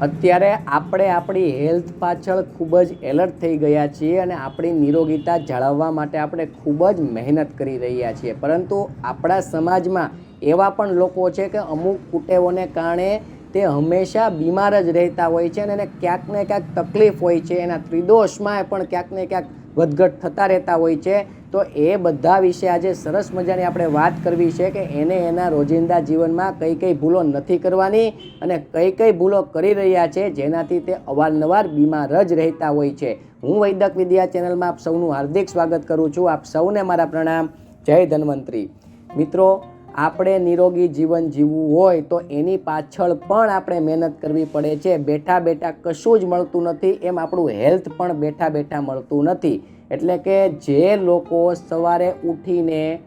અત્યારે આપણે આપણી હેલ્થ પાછળ ખૂબ જ એલર્ટ થઈ ગયા છીએ અને આપણી નિરોગીતા જાળવવા માટે આપણે ખૂબ જ મહેનત કરી રહ્યા છીએ. પરંતુ આપણા સમાજમાં એવા પણ લોકો છે કે અમુક કુટેવોને કારણે તે હંમેશા બીમાર જ રહેતા હોય છે અને એને ક્યાંક ને ક્યાંક તકલીફ હોય છે. એના ત્રિદોષમાં પણ ક્યાંક ને ક્યાંક વધઘટ થતા રહેતા હોય છે, તો એ બધા વિશે આજે સરસ મજાની આપણે વાત કરવી છે કે એને એના રોજિંદા જીવનમાં કઈ કઈ ભૂલો નથી કરવાની અને કઈ કઈ ભૂલો કરી રહ્યા છે, જેનાથી તે અવારનવાર બીમાર જ રહેતા હોય છે. હું વૈદક વિદ્યા ચેનલમાં આપ સૌનું હાર્દિક સ્વાગત કરું છું. આપ સૌને મારા પ્રણામ. જય ધન્વંતરી. મિત્રો આપણે નિરોગી જીવન જીવવું હોય તો એની પાછળ પણ આપણે મહેનત કરવી પડે છે. બેઠા બેઠા કશું જ મળતું નથી. એમ આપણું હેલ્થ પણ બેઠા બેઠા મળતું નથી. એટલે કે જે લોકો સવારે ઉઠીને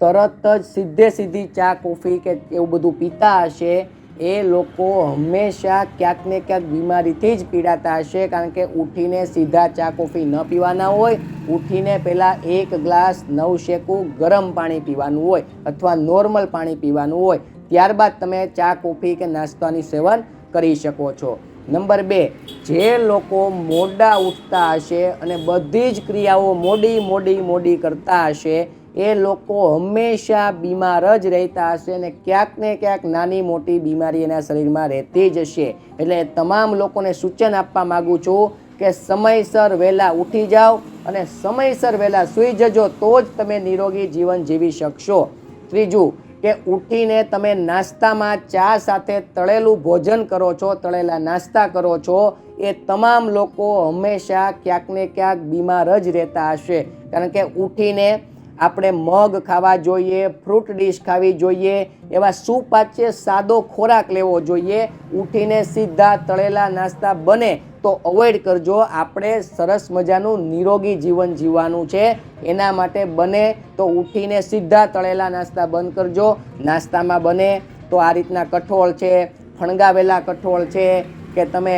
તરત જ સીધે સીધી ચા, કોફી કે એવું બધું પીતા હશે એ લોકો હંમેશા ક્યાંક ને ક્યાંક બીમારીથી જ પીડાતા હશે, કારણ કે ઉઠીને સીધા ચા, કોફી ન પીવાના હોય. ઉઠીને પહેલાં એક ગ્લાસ નવ શેકું ગરમ પાણી પીવાનું હોય અથવા નોર્મલ પાણી પીવાનું હોય. ત્યારબાદ તમે ચા, કોફી કે નાસ્તાની સેવન કરી શકો છો. નંબર બે, જે લોકો મોડા ઉઠતા હશે અને બધી જ ક્રિયાઓ મોડી મોડી મોડી કરતા હશે એ લોકો હંમેશા બીમાર જ રહેતા હશે અને ક્યાંક ને ક્યાંક નાની મોટી બીમારી એના શરીરમાં રહેતી જ હશે. એટલે તમામ લોકોને સૂચન આપવા માગું છું કે સમયસર વહેલા ઉઠી જાઓ અને સમયસર વહેલા સૂઈ જજો તો જ તમે નિરોગી જીવન જીવી શકશો. ત્રીજું કે ઉઠીને તમે નાસ્તામાં ચા સાથે તળેલું ભોજન કરો છો, તળેલા નાસ્તા કરો છો, એ તમામ લોકો હંમેશા ક્યાંક ને ક્યાંક બીમાર જ રહેતા હશે. કારણ કે ઉઠીને આપણે મગ ખાવા જોઈએ ફ્રૂટ ડીશ ખાવી જોઈએ, એવા સુપાચ્ય સાદો ખોરાક લેવો જોઈએ. ઉઠીને સીધા તળેલા નાસ્તા બને તો અવોઇડ કરજો. આપણે સરસ મજાનું નિરોગી જીવન જીવવાનું છે. એના માટે બને તો ઉઠીને સીધા તળેલા નાસ્તા બંધ કરજો. નાસ્તામાં બને તો આ રીતના કઠોળ છે, ફણગાવેલા કઠોળ છે કે તમે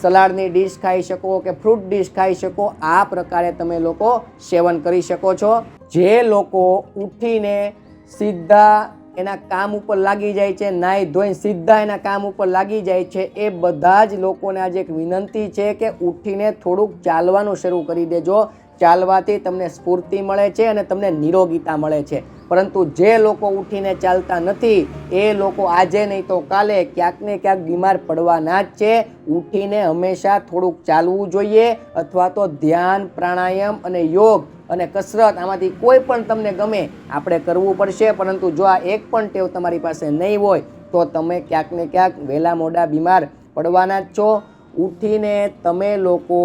સલાડની ડીશ ખાઈ શકો કે ફ્રૂટ ડીશ ખાઈ શકો, આ પ્રકારે તમે લોકો સેવન કરી શકો છો. જે લોકો ઉઠીને સીધા એના કામ ઉપર લાગી જાય છે નાહી ધોઈને સીધા એના કામ ઉપર લાગી જાય છે, એ બધા જ લોકોને આજે એક વિનંતી છે કે ઉઠીને થોડુંક ચાલવાનું શરૂ કરી દેજો. ચાલવાથી તમને સ્ફૂર્તિ મળે છે અને તમને નિરોગીતા મળે છે. પરંતુ જે લોકો ઉઠીને ચાલતા નથી, એ લોકો આજે નહીં તો કાલે ક્યાંક ને ક્યાંક બીમાર પડવાના જ છે. ઉઠીને હંમેશા થોડુંક ચાલવું જોઈએ અથવા તો ધ્યાન, પ્રાણાયામ અને યોગ અને કસરત આમાંથી કોઈ પણ તમને ગમે આપણે કરવું પડશે. પરંતુ જો આ એક પણ ટેવ તમારી પાસે નહીં હોય, તો તમે ક્યાંક ને ક્યાંક વહેલા મોડા બીમાર પડવાના જ છો. ઉઠીને તમે લોકો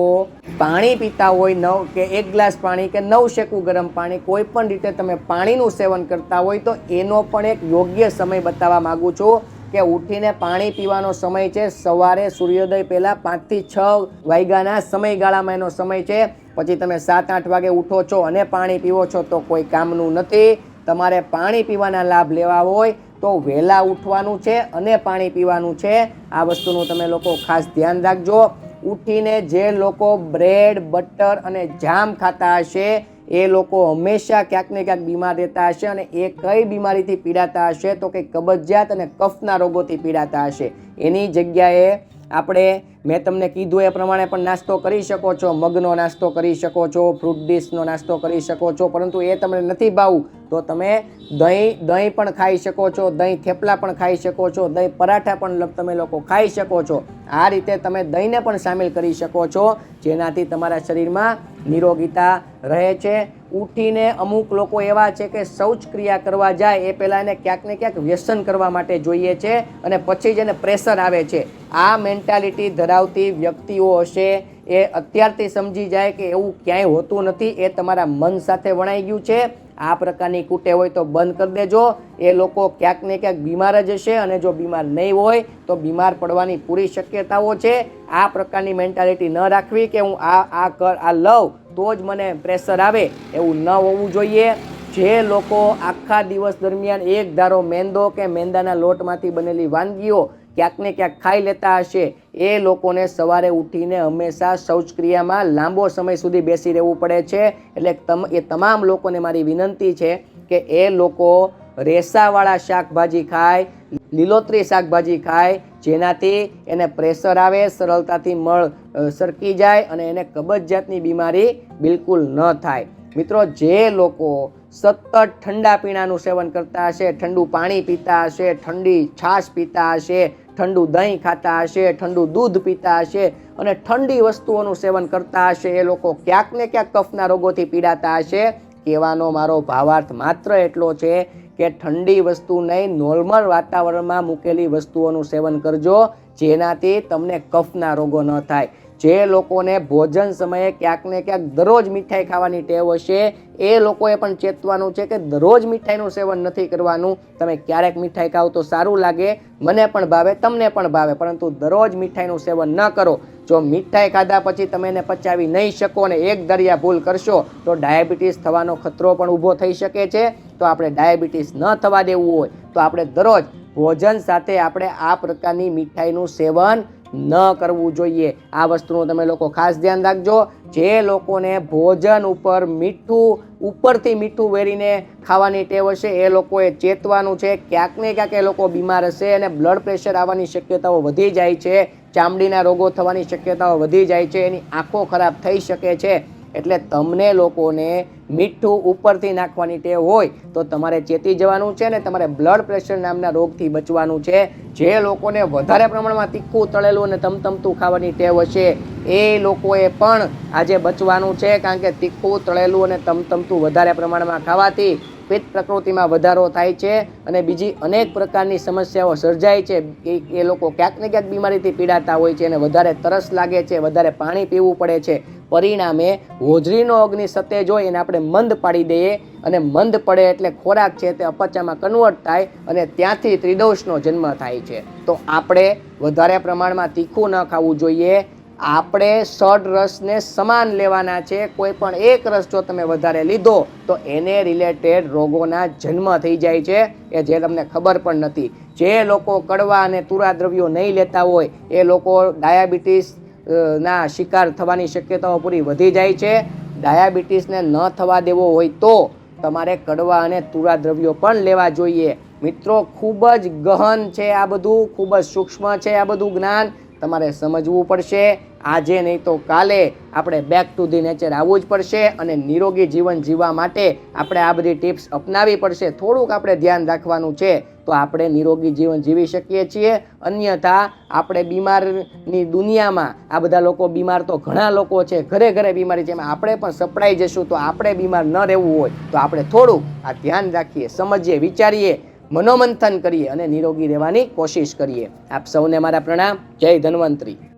પાણી પીતા હોય નવ કે એક ગ્લાસ પાણી કે નવ શેકું ગરમ પાણી, કોઈ પણ રીતે તમે પાણીનું સેવન કરતા હોય તો એનો પણ એક યોગ્ય સમય બતાવવા માગું છું કે ઉઠીને પાણી પીવાનો સમય છે સવારે સૂર્યોદય પહેલાં પાંચથી છ વાગ્યાના સમયગાળામાં એનો સમય છે. પછી તમે સાત, આઠ વાગે ઉઠો છો અને પાણી પીવો છો તો કોઈ કામનું નથી. તમારે પાણી પીવાના લાભ લેવા હોય તો વહેલા ઉઠવાનું છે અને પાણી પીવાનું છે. આ વસ્તુનું તમે લોકો ખાસ ધ્યાન રાખજો. ઉઠીને જે લોકો બ્રેડ, બટર અને જામ ખાતા હશે, એ લોકો હંમેશા ક્યાંક ને ક્યાંક બીમાર રહેતા હશે અને એ કઈ બીમારીથી પીડાતા હશે તો કે કબજિયાત અને કફના રોગોથી પીડાતા હશે. એની જગ્યાએ આપણે મેં તમને કીધું એ પ્રમાણે પણ નાસ્તો કરી શકો છો, મગનો નાસ્તો કરી શકો છો ફ્રૂટ ડીશનો નાસ્તો કરી શકો છો, પરંતુ એ તમને નથી ભાવવું તો તમે દહીં દહીં પણ ખાઈ શકો છો, દહીં થેપલા પણ ખાઈ શકો છો, દહીં પરાઠા પણ તમે લોકો ખાઈ શકો છો. આ રીતે તમે દહીંને પણ સામેલ કરી શકો છો, જેનાથી તમારા શરીરમાં નિરોગીતા રહે છે ઉઠીને અમુક લોકો એવા છે કે શૌચ ક્રિયા કરવા જાય, એ પહેલાં એને ક્યાંક ને ક્યાંક વ્યસન કરવા માટે જોઈએ છે અને પછી જ એને પ્રેશર આવે છે. આ મેન્ટાલિટી ધરાવતી વ્યક્તિઓ હશે એ અત્યારથી સમજી જાય કે એવું ક્યાંય હોતું નથી, એ તમારા મન સાથે વણાઈ ગયું છે. આ પ્રકારની કૂટે હોય તો બંધ કરી દેજો. એ લોકો ક્યાંક ને ક્યાંક બીમાર જ હશે અને જો બીમાર નહીં હોય તો બીમાર પડવાની પૂરી શક્યતાઓ છે. આ પ્રકારની મેન્ટાલિટી ન રાખવી કે હું આ આ કર, આ લઉં, તો જ મને પ્રેશર આવે. એવું ન હોવું જોઈએ. જે લોકો આખા દિવસ દરમિયાન એક ધારો મેંદો કે મેંદાના લોટમાંથી બનેલી વાનગીઓ ક્યાંક ને ક્યાંક ખાઈ લેતા હશે. એ લોકોને સવારે ઉઠીને હંમેશા શૌચક્રિયામાં લાંબો સમય સુધી બેસી રહેવું પડે છે. એટલે તમ, એ તમામ લોકોને મારી વિનંતી છે કે એ લોકો રેસાવાળા શાકભાજી ખાય, લીલોતરી શાકભાજી ખાય, જેનાથી એને પ્રેશર આવે, સરળતાથી મળ સરકી જાય અને એને કબજિયાતની બીમારી બિલકુલ ન થાય. મિત્રો, જે લોકો સતત ઠંડા પીણાનું સેવન કરતા હશે, ઠંડુ પાણી પીતા હશે, ઠંડી છાશ પીતા હશે ઠંડુ દહીં ખાતા હશે, ઠંડુ દૂધ પીતા હશે અને ઠંડી વસ્તુઓનું સેવન કરતા હશે. એ લોકો ક્યાંક ને ક્યાંક કફના રોગોથી પીડાતા હશે. કહેવાનો મારો ભાવાર્થ માત્ર એટલો છે કે ઠંડી વસ્તુ નહીં, નોર્મલ વાતાવરણમાં મૂકેલી વસ્તુઓનું સેવન કરજો, જેનાથી તમને કફના રોગો ન થાય. જે લોકોને ભોજન સમયે ક્યાંક ને ક્યાંક દરરોજ મીઠાઈ ખાવાની ટેવ હશે, એ લોકોએ પણ ચેતવાનું છે કે દરરોજ મીઠાઈનું સેવન નથી કરવાનું. તમે ક્યારેક મીઠાઈ ખાવ તો સારું લાગે, મને પણ ભાવે, તમને પણ ભાવે, પરંતુ દરરોજ મીઠાઈનું સેવન ન કરો. જો મીઠાઈ ખાધા પછી તમે એને પચાવી નહીં શકો અને એક દરિયા ભૂલ કરશો, તો ડાયાબિટીસ થવાનો ખતરો પણ ઊભો થઈ શકે છે. તો આપણે ડાયાબિટીસ ન થવા દેવું હોય, તો આપણે દરરોજ ભોજન સાથે આપણે આ પ્રકારની મીઠાઈનું સેવન ન કરવું જોઈએ. આ વસ્તુનું તમે લોકો ખાસ ધ્યાન રાખજો. જે લોકોને ભોજન ઉપર મીઠું, ઉપરથી મીઠું વેરીને ખાવાની ટેવ હશે, એ લોકોએ ચેતવાનું છે. ક્યાંક ને ક્યાંક એ લોકો બીમાર હશે અને બ્લડ પ્રેશર આવવાની શક્યતાઓ વધી જાય છે. ચામડીના રોગો થવાની શક્યતાઓ વધી જાય છે. એની આંખો ખરાબ થઈ શકે છે. એટલે તમને લોકોને મીઠું ઉપરથી નાખવાની ટેવ હોય તો તમારે ચેતી જવાનું છે ને તમારે બ્લડ પ્રેશર નામના રોગથી બચવાનું છે. જે લોકોને વધારે પ્રમાણમાં તીખું, તળેલું અને તમતમતું ખાવાની ટેવ હશે, એ લોકોએ પણ આજે બચવાનું છે કારણ કે તીખું, તળેલું અને તમતમતું વધારે પ્રમાણમાં ખાવાથી પિત્ત પ્રકૃતિમાં વધારો થાય છે અને બીજી અનેક પ્રકારની સમસ્યાઓ સર્જાય છે. એ એ લોકો ક્યાંક ને ક્યાંક બીમારીથી પીડાતા હોય છે અને વધારે તરસ લાગે છે, વધારે પાણી પીવું પડે છે. પરિણામે હોજરીનો અગ્નિ સતેજ હોય એને આપણે મંદ પાડી દઈએ અને મંદ પડે એટલે ખોરાક છે તે અપચામાં કન્વર્ટ થાય અને ત્યાંથી ત્રિદોષનો જન્મ થાય છે. તો આપણે વધારે પ્રમાણમાં તીખું ન ખાવું જોઈએ. આપણે ષડ રસને સમાન લેવાના છે. કોઈ પણ એક રસ જો તમે વધારે લીધો તો એને રિલેટેડ રોગોના જન્મ થઈ જાય છે એ જે તમને ખબર પણ નથી. જે લોકો કડવા અને તુરા દ્રવ્યો નહીં લેતા હોય, એ લોકો ડાયાબિટીસ ના શિકાર થવાની શક્યતાઓ પૂરી વધી જાય છે. ડાયાબિટીસને ન થવા દેવો હોય તો તમારે કડવા અને તુરા દ્રવ્યો પણ લેવા જોઈએ. મિત્રો, ખૂબ જ ગહન છે આ બધું, ખૂબ જ સૂક્ષ્મ છે આ બધું જ્ઞાન. તમારે સમજવું પડશે. આજે નહીં તો કાલે આપણે બેક ટુ ધી નેચર આવવું જ પડશે અને નિરોગી જીવન જીવવા માટે આપણે આ બધી ટિપ્સ અપનાવી પડશે. થોડુંક આપણે ધ્યાન રાખવાનું છે તો આપણે નિરોગી જીવન જીવી શકીએ છીએ. અન્યથા આપણે બીમારની દુનિયામાં આ બધા લોકો બીમાર તો ઘણા લોકો છે, ઘરે ઘરે બીમારી છે આપણે પણ સપડાઈ જશું તો આપણે બીમાર ન રહેવું હોય તો આપણે થોડુંક આ ધ્યાન રાખીએ, સમજીએ, વિચારીએ, મનોમંથન કરીએ અને નિરોગી રહેવાની કોશિશ કરીએ. આપ સૌને મારા પ્રણામ. જય ધન્વંતરી.